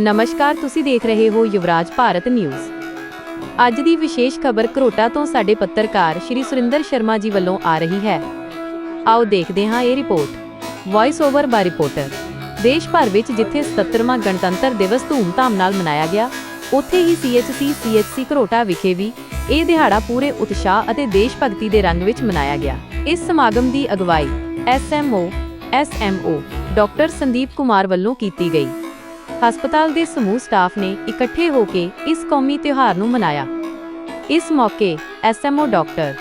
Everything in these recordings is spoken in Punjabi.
ਨਮਸਕਾਰ, ਤੁਸੀਂ ਦੇਖ ਰਹੇ ਹੋ ਯੁਵਰਾਜ ਭਾਰਤ ਨਿਊਜ਼। ਅੱਜ ਦੀ ਵਿਸ਼ੇਸ਼ ਖਬਰ ਕਰੋਟਾ ਤੋਂ ਸਾਡੇ ਪੱਤਰਕਾਰ ਸ਼੍ਰੀ ਸੁਰਿੰਦਰ ਸ਼ਰਮਾ ਜੀ ਵੱਲੋਂ ਆ ਰਹੀ ਹੈ। ਆਓ ਦੇਖਦੇ ਹਾਂ ਇਹ report. Voice over by reporter ਦੇਸ਼ ਭਰ ਵਿੱਚ ਜਿੱਥੇ 77ਵਾਂ ਗਣਤੰਤਰ ਦਿਵਸ ਧੂਮਧਾਮ ਨਾਲ ਮਨਾਇਆ ਗਿਆ, ਉੱਥੇ ਹੀ ਸੀਐਚਸੀ ਸੀਐਚਸੀ ਕਰੋਟਾ ਵਿਖੇ ਵੀ ਇਹ ਦਿਹਾੜਾ ਪੂਰੇ ਉਤਸ਼ਾਹ ਅਤੇ ਦੇਸ਼ ਭਗਤੀ ਦੇ ਰੰਗ ਵਿੱਚ ਮਨਾਇਆ ਗਿਆ। ਇਸ ਸਮਾਗਮ ਦੀ ਅਗਵਾਈ SMO SMO doctor Sandeep Kumar ਵੱਲੋਂ ਕੀਤੀ ਗਈ। ਹਸਪਤਾਲ ਦੇ ਸਮੂਹ ਸਟਾਫ ਨੇ ਇਕੱਠੇ ਹੋ ਕੇ ਇਸ ਕੌਮੀ ਤਿਉਹਾਰ ਨੂੰ ਮਨਾਇਆ। ਇਸ ਮੌਕੇ ਐਸਐਮਓ ਡਾਕਟਰ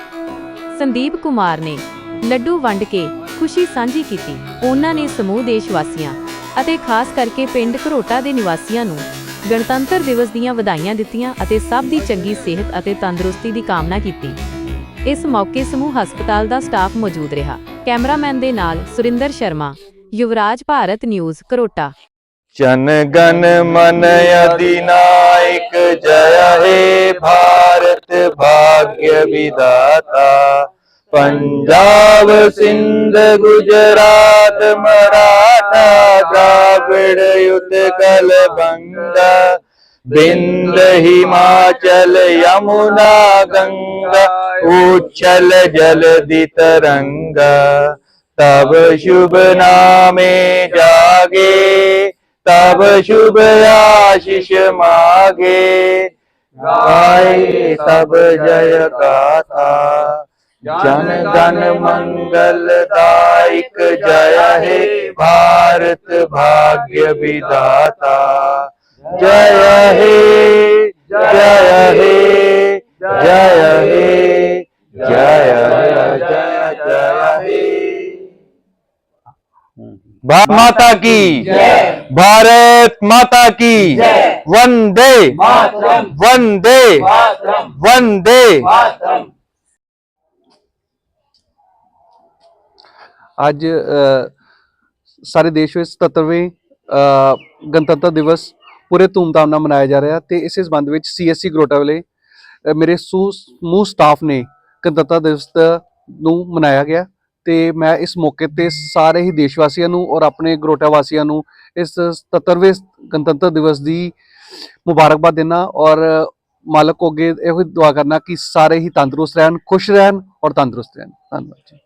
ਸੰਦੀਪ ਕੁਮਾਰ ਨੇ ਲੱਡੂ ਵੰਡ ਕੇ ਖੁਸ਼ੀ ਸਾਂਝੀ ਕੀਤੀ। ਉਹਨਾਂ ਨੇ ਸਮੂਹ ਦੇਸ਼ ਵਾਸੀਆਂ ਅਤੇ ਖਾਸ ਕਰਕੇ ਪਿੰਡ ਘਰੋਟਾ ਦੇ ਨਿਵਾਸੀਆਂ ਨੂੰ ਗਣਤੰਤਰ ਦਿਵਸ ਦੀਆਂ ਵਧਾਈਆਂ ਦਿੱਤੀਆਂ ਅਤੇ ਸਭ ਦੀ ਚੰਗੀ ਸਿਹਤ ਅਤੇ ਤੰਦਰੁਸਤੀ ਦੀ ਕਾਮਨਾ ਕੀਤੀ। ਇਸ ਮੌਕੇ ਸਮੂਹ ਹਸਪਤਾਲ ਦਾ ਸਟਾਫ ਮੌਜੂਦ ਰਿਹਾ। ਕੈਮਰਾਮੈਨ ਦੇ ਨਾਲ ਸੁਰਿੰਦਰ ਸ਼ਰਮਾ, ਯੁਵਰਾਜ ਭਾਰਤ ਨਿਊਜ਼ ਕਰੋਟਾ जन गण मन अधिनायक जय हे भारत भाग्य विदाता पंजाब सिंध गुजरात मराठा द्राविड़ उत्कल बंगा बिंद हिमाचल यमुना गंगा उच्छल जलधि तरंगा तब शुभ नामे जागे तब शुभ आशीष मागे गाए तब जय गाथा जन गण मंगलदायक जय हे भारत भाग्य विदाता जय हे जय हे जय भारत माता की जय। भारत माता की जय। वंदे मातरम। वंदे मातरम वंदे मातरम ਅੱਜ ਅ, ਸਾਰੇ ਦੇਸ਼ ਵਿੱਚ 77ਵੇਂ ਅ, ਗਣਤੰਤਰ ਦਿਵਸ ਪੂਰੇ ਧੂਮਧਾਮ ਨਾਲ ਮਨਾਇਆ ਜਾ ਰਿਹਾ ਤੇ ਇਸੇ ਸੰਬੰਧ ਵਿੱਚ ਸੀਐਸਸੀ ਗਰੋਟਾ ਵਾਲੇ ਅ, ਮੇਰੇ ਸੂ- ਸਮੂਹ ਸਟਾਫ ਨੇ ਗਣਤੰਤਰ ਦਿਵਸ ਦਾ- ਨੂੰ ਮਨਾਇਆ ਗਿਆ ਤੇ ਮੈਂ ਇਸ ਮੌਕੇ ਤੇ ਸਾਰੇ ਹੀ ਦੇਸ਼ ਵਾਸੀਆਂ ਨੂੰ ਔਰ ਆਪਣੇ ਗਰੋਟਾ ਵਾਸੀਆਂ ਨੂੰ ਇਸ 77ਵੇਂ ਗਣਤੰਤਰ ਦਿਵਸ ਦੀ ਮੁਬਾਰਕਬਾਦ ਦੇਣਾ ਔਰ ਮਾਲਕ ਅੱਗੇ ਇਹੋ ਹੀ ਦੁਆ ਕਰਨਾ ਕਿ ਸਾਰੇ ਹੀ ਤੰਦਰੁਸਤ ਰਹਿਣ, ਖੁਸ਼ ਰਹਿਣ ਔਰ ਤੰਦਰੁਸਤ ਰਹਿਣ। ਧੰਨਵਾਦ ਜੀ।